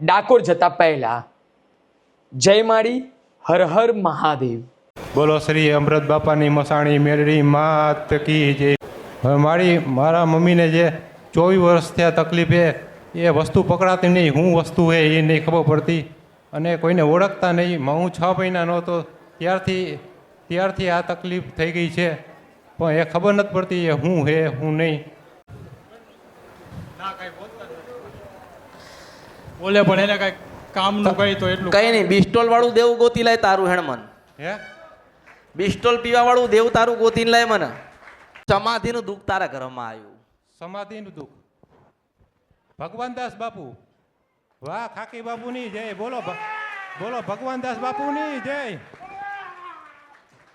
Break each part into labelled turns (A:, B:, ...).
A: ડાકોર જતા પહેલા જય માળી હર હર મહાદેવ.
B: બોલો શ્રી અમૃત બાપાની મસાણી મેળડી માત કી જય. મારી, મારા મમ્મીને જે ચોવીસ વર્ષ થયા તકલીફ એ વસ્તુ પકડાતી નહીં શું વસ્તુ હે એ નહીં ખબર પડતી. અને કોઈને ઓળખતા નહીં હું છ મહિના નહોતો, ત્યારથી ત્યારથી આ તકલીફ થઈ ગઈ છે. પણ એ ખબર નથી પડતી એ હું હે, હું નહીં.
C: બોલે પણ એને કઈ કામનું કઈ તો એટલું
D: કઈ નહીં બિસ્ટોલ વાળું દેવ ગોતી લાય તારું હેણમન
B: હે?
D: બિસ્ટોલ પીવા વાળું દેવ તારું ગોતી લાય મને. સમાધિનું દુઃખ તારા ઘરમાં આવ્યું.
B: સમાધિનું દુઃખ. ભગવાનદાસ બાપુ. વાહ ખાકી બાપુની જય. બોલો બોલો ભગવાનદાસ બાપુની જય.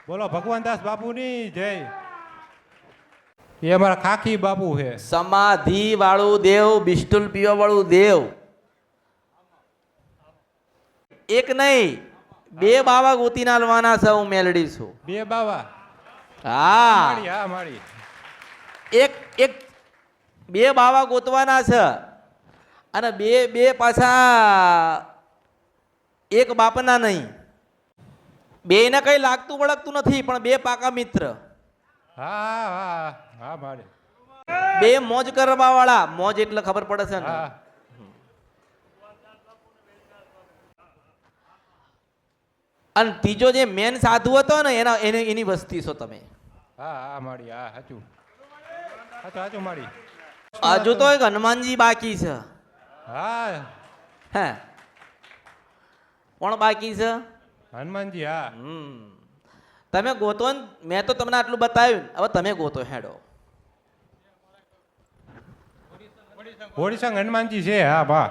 B: બોલો ભગવાનદાસ બાપુની જય. એ અમારા ખાકી બાપુ છે
D: સમાધિ વાળું દેવ બિસ્ટુલ પીવા વાળું દેવ. એક નહીં બે બાવા ગોતીના લવાના છે હું મેલડી છું.
B: બે બાવા?
D: હા.
B: મારી
D: એક એક બે બાવા ગોતવાના છે અને બે બે પાછા એક બાપના નહીં. બે ને કઈ લાગતું વળગતું નથી પણ બે પાકા મિત્ર.
B: હા હા હા હા
D: બે મોજ કરવા વાળા મોજ એટલે ખબર પડે છે ને? અને ત્રીજો જે મેન સાધુ હતો ને એના એને એની વસ્તી છો તમે.
B: હા હા મારી હા સાચું સાચું સાચું મારી.
D: હજુ તો એક હનુમાનજી બાકી છે.
B: હા.
D: હે. કોણ બાકી છે?
B: હનુમાનજી હા.
D: હમ. તમે ગોતો ને મેં તો તમને આટલું બતાવ્યું. હવે તમે ગોતો હેડો.
B: હોળીસંગ હનુમાનજી છે હા બા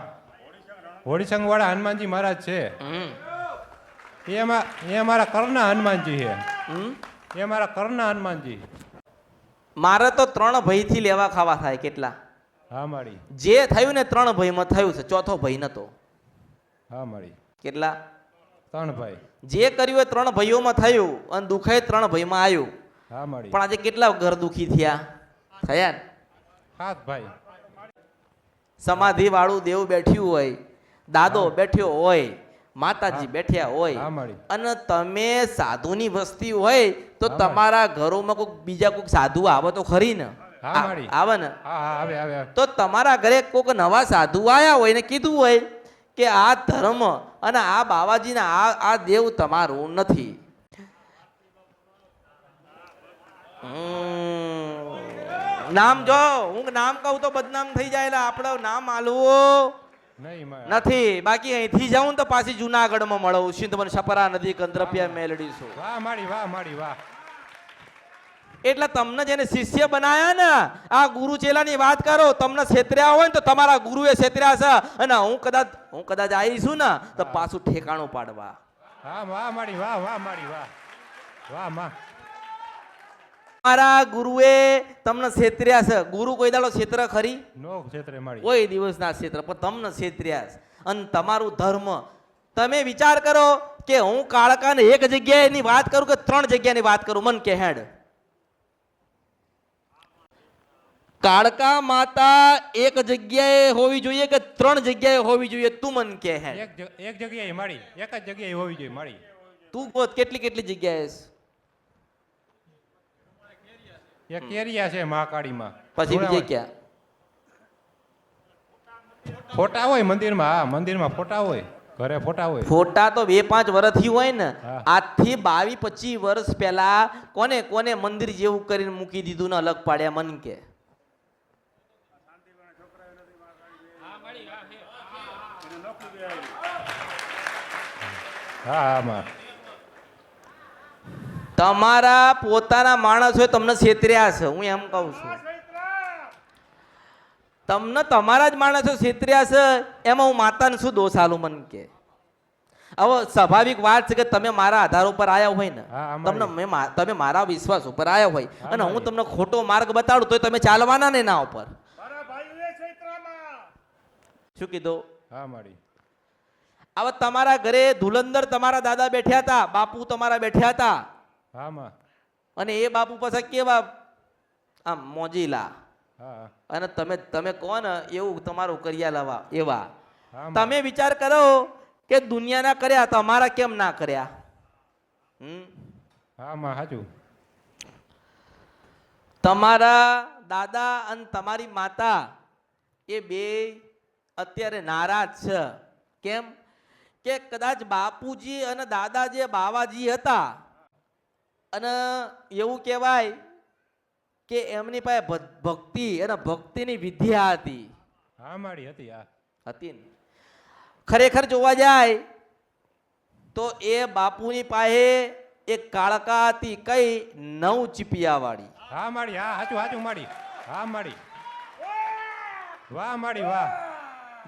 B: હોળીસંગ વાળા હનુમાનજી મહારાજ છે.
D: હમ.
B: એ અમા એ અમારા કર્ણના હનુમાનજી છે. એ અમારા કર્ણ હનુમાનજી.
D: મારે તો ત્રણ ભયથી લેવા ખાવા થાય કેટલા?
B: હા મારી.
D: જે થયું ને ત્રણ ભયમાં થયું છે ચોથો ભય નતો.
B: હા મારી.
D: કેટલા?
B: ત્રણ ભાઈ
D: જે કર્યું એ ત્રણ ભયોમાં થયું અને દુખાય ત્રણ ભયમાં આવ્યું.
B: હા મારી.
D: પણ આજે કેટલા ઘર દુખી થયા? થયા ને?
B: સાત ભાઈ.
D: સમાધિ વાળું દેવ બેઠ્યું હોય દાદો બેઠ્યો હોય માતાજી બેઠ્યા હોય અને તમે સાધુની વસ્તી હોય તો તમારા ઘરોમાં કોઈક બીજા કોઈક સાધુ આવે તો ખરી ને. આવે ને. તો તમારા ઘરે કોઈક નવા સાધુ આવ્યા હોય ને કીધું હોય કે આ ધર્મ અને આ બાવાજીના આ આ દેવ તમારું નથી. નામ જો હું નામ કહું તો બદનામ થઈ જાય એટલે આપણે નામ આલવું. નથી. બાકી અહીંથી જાઉં તો પાછી જુનાગઢમાં મળવું સિંધવન સપરા નદી કંદ્રપિયા મેલડી છું.
B: વાહ મારી વાહ મારી વાહ.
D: એટલે તમને જેને શિષ્ય બનાયા ને આ ગુરુ ચેલાની વાત કરો તમને છેતર્યા હોય ને તો તમારા ગુરુએ છેતર્યા છે. અને હું કદાચ હું કદાચ આવી છું ને તો પાછું ઠેકાણું પાડવા.
B: હા વાહ મારી વાહ વાહ મારી વાહ. વાહમાં
D: મારા ગુરુએ તમને છેતર્યા છે. ગુરુ કોઈ દાડો છેતર ખરી?
B: નો છેતરે મારી.
D: કોઈ દિવસના ક્ષેત્ર પણ તમને છેતર્યા છે. અને તમારું ધર્મ તમે વિચાર કરો કે હું કાળકાને એક જગ્યાએની વાત કરું કે ત્રણ જગ્યાની વાત કરું? મન કે હેડ. કાળકા માતા એક જગ્યાએ હોવી જોઈએ કે ત્રણ જગ્યાએ હોવી જોઈએ? તું મન કે હેડ.
B: એક એક જગ્યાએ મારી. એક જ જગ્યાએ હોવી જોઈએ મારી.
D: તું ગોત કેટલી કેટલી જગ્યાએ
B: એક કેરિયા છે મહાકાળીમાં.
D: પછી બીજે ક્યાં?
B: ફોટા હોય મંદિરમાં હા મંદિરમાં ફોટા હોય. ઘરે ફોટા હોય.
D: ફોટા તો બે પાંચ વર્ષથી હોય ને. આજથી બાવીસ પચીસ વર્ષ પહેલા કોને કોને મંદિર જેવું કરીને મૂકી દીધું ને અલગ પાડ્યા મન કે?
B: હા હા માં
D: તમારા પોતાના માણસોએ તમને છેતર્યા છે હું એમ કહું છું. તમને તમારા જ માણસો છેતર્યા છે એમાં હું માતાને શું દોષ આલું મન કે? હવે સ્વાભાવિક વાત છે કે તમે મારા આધાર ઉપર આવ્યા હોય ને તમને મેં મા- તમે મારા વિશ્વાસ ઉપર આવ્યા હોય અને હું તમને ખોટો માર્ગ બતાડું તો તમે ચાલવાના ને એના ઉપર શું કીધું?
B: હા મારી
D: હવે તમારા ઘરે ધુલંદર તમારા દાદા બેઠ્યા હતા બાપુ તમારા બેઠ્યા હતા.
B: હા માં
D: અને એ બાપુ પાસે કેવા આમ મોજીલા. અને તમે તમે કોણ? એવું તમારું કર્યા લાવા એવા. તમે વિચાર કરો કે દુનિયાના કર્યા તમારા કેમ ના કર્યા? હમ?
B: હા માં સાચું
D: તમારા દાદા અને તમારી માતા એ બે અત્યારે નારાજ છે. કેમ? કે કદાચ બાપુજી અને દાદા જે બાવાજી હતા. અને એવું કહેવાય કે એમની પાસે ભક્તિ અને ભક્તિની વિદ્યા હતી.
B: હા મારી હતી આ
D: હતી ને. ખરેખર જોવા જાય તો એ બાપુની પાસે એક કાળકા હતી કઈ નવ ચીપિયાવાળી.
B: હા મારી હા હાચું હાચું મારી. હા મારી. વાહ મારી વાહ.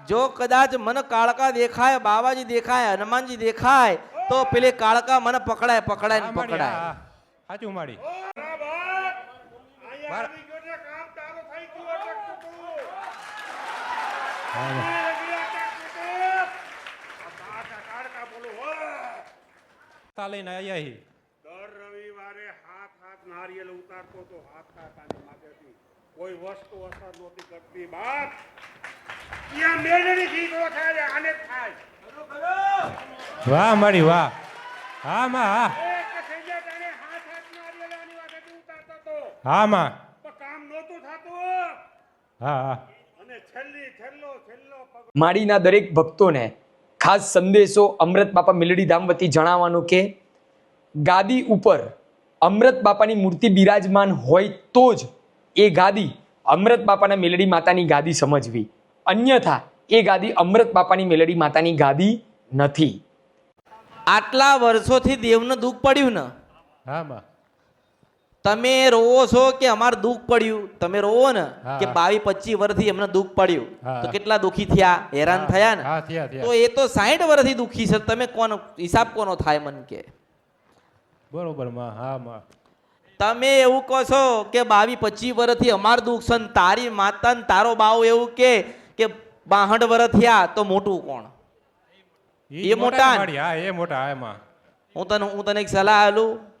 D: જો કદાચ મને કાળકા દેખાય બાબાજી દેખાય હનુમાનજી દેખાય તો પેલી કાળકા મને પકડાય પકડાય ને પકડાય.
B: સાચું મારી માર- હા માં. તા લઈને આયા
E: દર રવિવારે હાથ હાથ નારિયેલ ઉતારતો તો હાથ કાકાની માથેથી કોઈ વસ્તુ અસર નહોતી કરતી બાપ. ત્યાં મેળણી ગીતો થાય આને થાય.
B: વાહ મારી વાહ. હા માં હા
E: એક થઈ જાય તાણે હાથ હાથ નારિયેલ આની માથેથી ઉતારતો તો
B: હા માં
E: કામ નહોતું થતું.
B: હા હા.
E: અને છેલ્લી છેલ્લો છેલ્લો
A: માડીના દરેક ભક્તોને ખાસ સંદેશો અમૃત બાપા મિલડી ધામ વતી જણાવવાનો કે ગાદી ઉપર અમૃત બાપાની મૂર્તિ બિરાજમાન હોય તો જ એ ગાદી અમૃત બાપાના મેલડી માતાની ગાદી સમજવી. અન્યથા એ ગાદી અમૃત બાપાની મેલડી માતાની ગાદી નથી.
D: આટલા વર્ષોથી દેવનું દુઃખ પડ્યું ને?
B: હા માં
D: તમે રોવો છો કે અમારે દુઃખ પડ્યું? તમે રોવો ને કે બાવીસ પચીસ વર્ષથી એમને દુઃખ પડ્યું. તો કેટલા દુઃખી થયા? હેરાન થયા ને? તો એ તો સાહીઠ વર્ષથી દુઃખી છે. તમે કોનો હિસાબ કોનો થાય મન કે?
B: બરોબરમાં હા માં.
D: તમે એવું કહો છો કે બાવી પચીસ વર્ષથી અમાર દુઃખ છે તારી માતા ને તારો બાવ એવું કે કે બાહઠ વર્ષ થયા તો મોટું કોણ? એ મોટા?
B: મારી હા એ મોટા હા
D: હું તને હું તને એક સલાહ આલું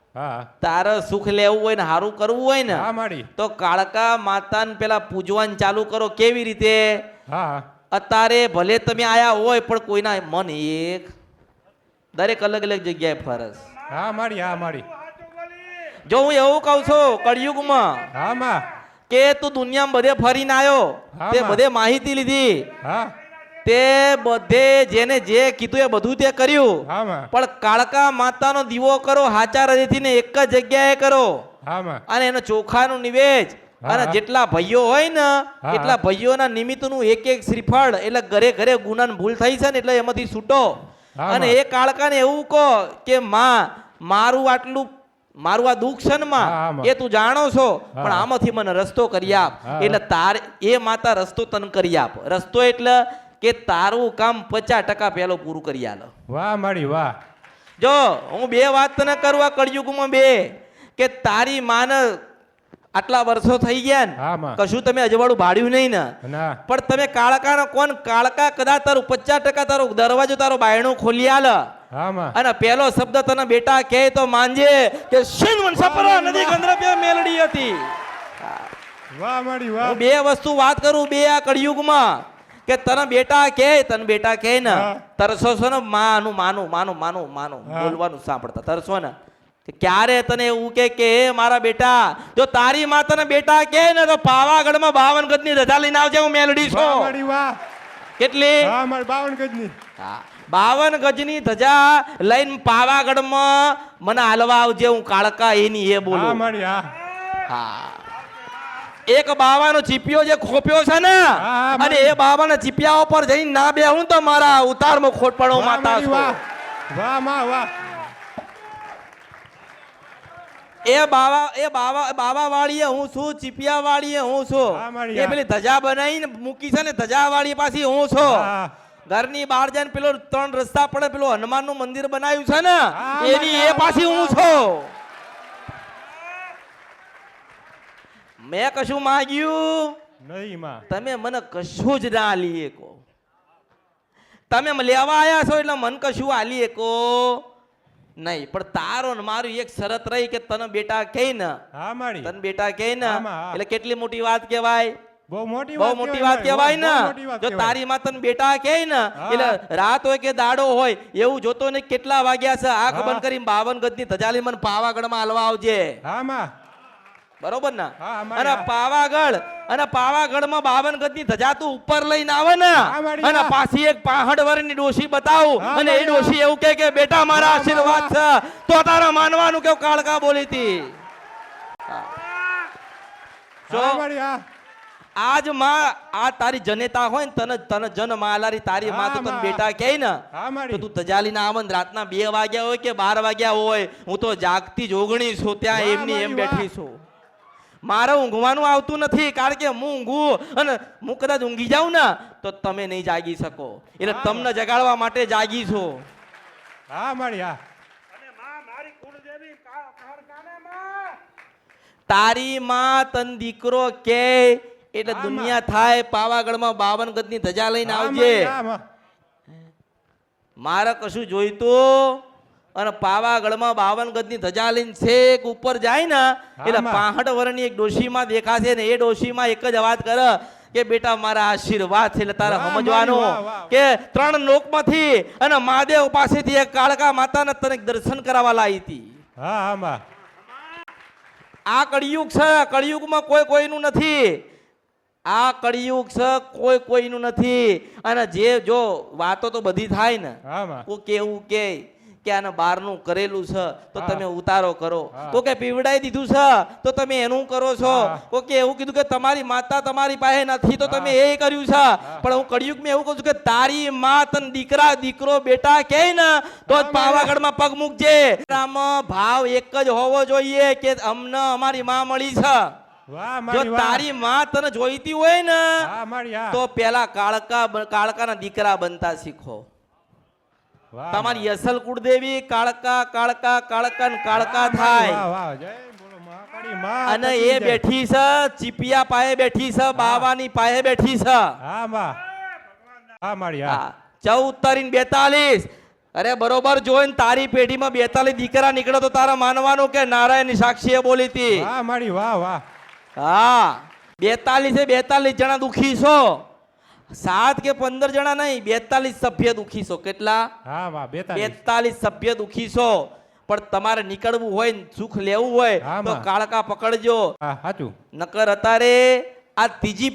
D: તારે સુખ લેવું હોય ને સારું કરવું હોય ને
B: હા માડી.
D: તો કાળકા માતાને પેલા પૂજવાનું ચાલુ કરો કેવી રીતે?
B: હા
D: અત્યારે ભલે તમે આયા હોય પણ કોઈના મન એક. દરેક અલગ અલગ જગ્યાએ ફરસ.
B: હા મારી હા મારી
D: જો હું એવું કહું છું કળિયુગમાં
B: હા માં.
D: કે તું દુનિયામાં બધે ફરીને આવ્યો તે બધે માહિતી લીધી.
B: હા.
D: તે બધે જેને જે કીધું એ બધું તે કર્યું. પણ કાળકા માતાનો દીવો કરો હાચા હૃદયથી ને એક જ જગ્યાએ કરો. અને એનો ચોખાનું નિવેજ.
B: હા,
D: અને જેટલા ભાઈઓ હોય ને એટલા. ભાઈઓના નિમિત્તનું એક એક શ્રીફળ એટલે ઘરે ઘરે ગુનાની ભૂલ થઈ છે ને એટલે એમાંથી છૂટો. અને. એ કાળકાને એવું કહો કે માં મારું આટલું મારું આ દુઃખ છે ને માં. એ તું જાણો છો પણ આમાંથી મને રસ્તો કરી આપ. એટલે તાર એ માતા રસ્તો તન કરી આપ. રસ્તો એટલે કે તારું કામ પચાસ ટકા પહેલો પૂરું કરી આલો.
B: વાહ મારી વાહ.
D: જો હું બે વાત તને કરવા કળિયુગમાં બે કે તારી માને આટલા વર્ષો થઈ ગયા ને કશું તમે અજવાળું ભાડ્યું નહીં ને. પણ તમે કાળકા નો કોણ? કાળકા કદાચ તારું પચાસ ટકા તારો દરવાજો તારો બાયણું ખોલી આલ. અને પેલો શબ્દ તને બેટા કહે તો માનજે કે શિન વંશપરા નદી ગંધર્વ્ય મેલડી હતી.
B: વાહ મારી વાહ.
D: બે વસ્તુ વાત કરું બે આ કળિયુગમાં. કે તને બેટા કે તને બેટા કે ને. તરસો છો ને માનું માનું માનું માનું માનું. બોલવાનું સાંભળતા. તરસો ને. ક્યારે તને એવું કે કે મારા બેટા જો તારી માં તને બેટા કે ને તો પાવાગઢમાં બાવન ગજની રજા લઈને આવજે હું મેલડી છું. કેટલી
B: બાવન ગજની
D: હા. બાવન ગજની ધજા લઈને પાવાગઢમાં મને હાલવા આવજે હું કાળકા એની એ બોલું.
B: હા.
D: એક બાવાનો ચીપિયો જે ખોપ્યો છે ને અને એ બાબાના ચીપિયા ઉપર જઈને ના બેહું તો મારા ઉતારમાં ખોટ પડો માતા
B: વાહ. વાહમાં વાહ.
D: એ બાવા એ બાવા બાવા વાળીએ હું છું ચીપિયા વાળીએ હું છું એ પેલી ધજા બનાવીને મૂકી છે ને ધજા વાળી પાછી હું છું.
B: હા.
D: ઘરની બહાર જઈને પેલો ત્રણ રસ્તા પડે પેલો હનુમાનનું મંદિર બનાવ્યું છે ને એની એ પાછી હું છું. મેં કશું માગ્યું?
B: નહીં માં.
D: તમે મને કશું જ ના આલી કો તમે લેવા આવ્યા છો એટલે મન કશું આલી કો નહીં પણ તારો ને મારું એક શરત રહી કે તને બેટા કહે ને.
B: હા મારી.
D: તને બેટા કહે ને. એટલે કેટલી મોટી વાત કહેવાય?
B: બહુ મોટી
D: બહુ મોટી વાત કહેવાય ને. જો તારી માં તને બેટા કહે ને એટલે રાત હોય કે દાડો હોય એવું જોતો ને કેટલા વાગ્યા છે. આંખ. બંધ કરીને બાવન ગજની ધજાલી મને પાવાગઢમાં હલવા આવજે.
B: હા માં.
D: બરોબર ના? અને પાવાગઢ અને પાવાગઢમાં બાવન ગજની ધજા તું ઉપર લઈને આવે ને અને પાછી એક પાહડ વરની ડોશી બતાવું અને એ ડોશી એવું કે કે બેટા મારા આશીર્વાદ છે. તો તારા માનવાનું કે કાળકા બોલી હતી? આજમાં આ તારી જનેતા હોય ને તને તને જન માલારી તારી માં તો તને બેટા કહે ને તો તું તજાલી ના આવન રાતના બે વાગ્યા હોય કે બાર વાગ્યા હોય હું તો જાગતી જ ઓગણી છું ત્યાં એમની એમ બેઠી છું. મારે ઊંઘવાનું આવતું નથી કારણ કે હું ઊંઘું અને હું કદાચ ઊંઘી જાઉં ને તો તમે નહીં જાગી શકો. એટલે તમને જગાડવા માટે જાગી છો.
B: હા મારી હા.
E: અને માં મારી કુળદેવી કા કહર કાને માં?
D: તારી માં તન દીકરો કે એટલે દુનિયા થાય પાવાગઢમાં બાવન ગજની ધજા લઈને આવજે.
B: મારે
D: કશું જોઈતું અને પાવાગઢમાં બાવન ગજની ધજા લઈને છેક ઉપર જાય ને એટલે
B: પાહઠ
D: પાહટ એક ડોશીમાં દેખાશે ને એ ડોશીમાં એક જ અવાજ કરે કે બેટા મારા આશીર્વાદ છે એટલે તારે સમજવાનું. કે ત્રણ લોકમાંથી અને મહાદેવ પાસેથી એક કાળકા માતાને તને દર્શન કરાવવા લાવી હતી.
B: હા હા માં.
D: આ કળિયુગ છે કળિયુગમાં કોઈ કોઈનું નથી. આ કળિયુગ છે કોઈ કોઈનું નથી. અને જે જો વાતો તો બધી થાય ને કેવું કે કે આને બહારનું કરેલું છે તો તમે ઉતારો કરો. તો કે પીવડાઈ દીધું છે તો તમે એનું કરો છો.
B: તો
D: કે એવું કીધું કે તમારી માતા તમારી પાસે નથી તો તમે એ કર્યું છે. પણ હું કળિયુગમાં એવું કહું છું કે તારી માં તન દીકરા દીકરો બેટા કે ને તો જ પાવાગઢમાં પગ મૂકજે. આમાં ભાવ એક જ હોવો જોઈએ કે અમને અમારી માં મળી છે. જો તારી માં તને જોઈતી હોય ને તો પેલા કાળકા કાળકાના દીકરા બનતા શીખો. તમારી અસલ કુળદેવી કાળકા કાળકા કાળકન ને કાળકા થાય. અને એ બેઠી છે ચીપિયા પાયે બેઠી છે બાવાની પાયે બેઠી છે.
B: હા માં હા મારી હા.
D: હા ચૌદ તારીખ બેતાલીસ. અરે બરોબર જોઈને તારી પેઢીમાં બેતાલીસ દીકરા નીકળે તો તારા માનવાનું કે નારાયણ સાક્ષીએ બોલી હતી.
B: મારી વાહ વાહ.
D: હા બેતાલીસે બેતાલીસ જણા દુખી છો. સાત કે પંદર જણા નહીં બેતાલીસ સભ્ય દુખી છો કેટલા?
B: હા વાહ બેતાલીસ.
D: સભ્ય દુખી છો પણ તમારે નીકળવું હોય ને સુખ લેવું હોય તો કાળકા પકડજો.
B: સાચું
D: નકર અતારે આ ત્રીજી